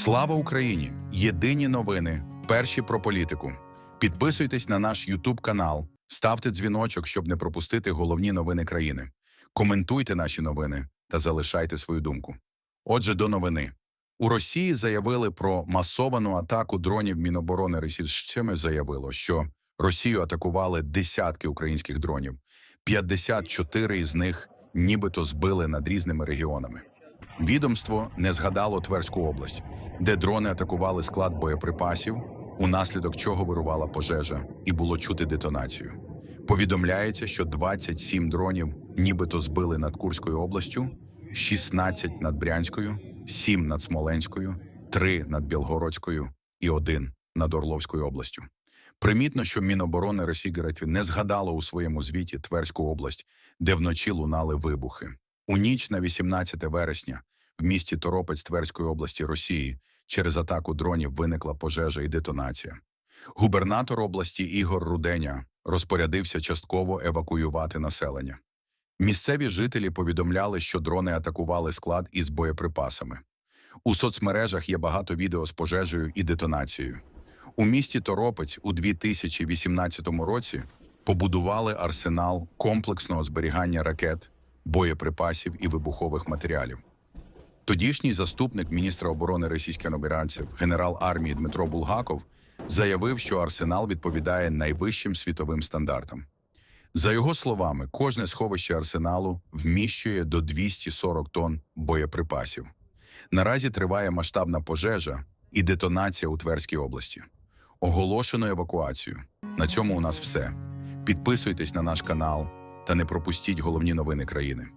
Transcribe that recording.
Слава Україні! Єдині новини, перші про політику. Підписуйтесь на наш Ютуб канал, ставте дзвіночок, щоб не пропустити головні новини країни. Коментуйте наші новини та залишайте свою думку. Отже, до новини. У Росії заявили про масовану атаку дронів Міноборони Російщини заявило, що Росію атакували десятки українських дронів. 54 із них нібито збили над різними регіонами. Відомство не згадало Тверську область, де дрони атакували склад боєприпасів, унаслідок чого вирувала пожежа, і було чути детонацію. Повідомляється, що 27 дронів нібито збили над Курською областю, 16 над Брянською, 7 над Смоленською, 3 над Білгородською і 1 над Орловською областю. Примітно, що Міноборони Росії не згадало у своєму звіті Тверську область, де вночі лунали вибухи. У ніч на 18 вересня в місті Торопець Тверської області Росії через атаку дронів виникла пожежа і детонація. Губернатор області Ігор Руденя розпорядився частково евакуювати населення. Місцеві жителі повідомляли, що дрони атакували склад із боєприпасами. У соцмережах є багато відео з пожежею і детонацією. У місті Торопець у 2018 році побудували арсенал комплексного зберігання ракет, боєприпасів і вибухових матеріалів. Тодішній заступник міністра оборони російських обиранців, генерал армії Дмитро Булгаков, заявив, що арсенал відповідає найвищим світовим стандартам. За його словами, кожне сховище арсеналу вміщує до 240 тонн боєприпасів. Наразі триває масштабна пожежа і детонація у Тверській області. Оголошено евакуацію. На цьому у нас все. Підписуйтесь на наш канал та не пропустіть головні новини країни.